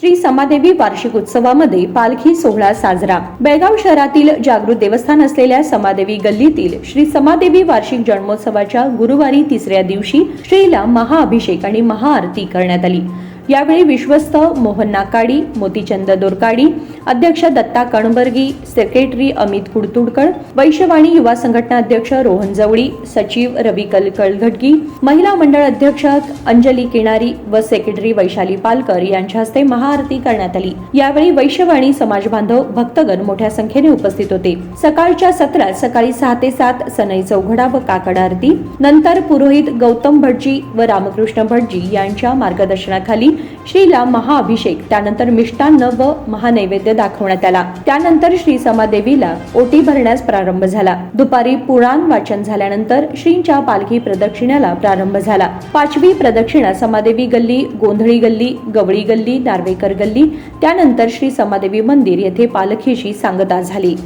श्री समादेवी वार्षिक उत्सवामध्ये पालखी सोहळा साजरा. बेळगाव शहरातील जागृत देवस्थान असलेल्या समादेवी गल्लीतील श्री समादेवी वार्षिक जन्मोत्सवाच्या गुरुवारी तिसऱ्या दिवशी श्रीला महाअभिषेक आणि महाआरती करण्यात आली. यावेळी विश्वस्त मोहन नाकाडी मोतीचंद दोरकाडी अध्यक्ष दत्ता कणबर्गी सेक्रेटरी अमित कुडतुडकर वैश्यवाणी युवा संघटना अध्यक्ष रोहन जवळी सचिव रवी कलकळघटगी महिला मंडळ अध्यक्ष अंजली किणारी व सेक्रेटरी वैशाली पालकर यांच्या हस्ते महाआरती करण्यात आली. यावेळी वैश्यवाणी समाज बांधव भक्तगण मोठ्या संख्येने उपस्थित होते. सकाळच्या सत्रात सकाळी सहा ते सात सनई चौघडा व काकड आरती. नंतर पुरोहित गौतम भटजी व रामकृष्ण भटजी यांच्या मार्गदर्शनाखाली श्रीला महाअभिषेक त्यानंतर मिष्टान्न व महानैवेद्य दाखवण्यात आला. त्यानंतर श्री समादेवीला ओटी भरण्यास प्रारंभ झाला. दुपारी पुराण वाचन झाल्यानंतर श्रींच्या पालखी प्रदक्षिणाला प्रारंभ झाला. पाचवी प्रदक्षिणा समादेवी गल्ली गोंधळी गल्ली गवळी गल्ली नार्वेकर गल्ली त्यानंतर श्री समादेवी मंदिर येथे पालखीशी सांगता झाली.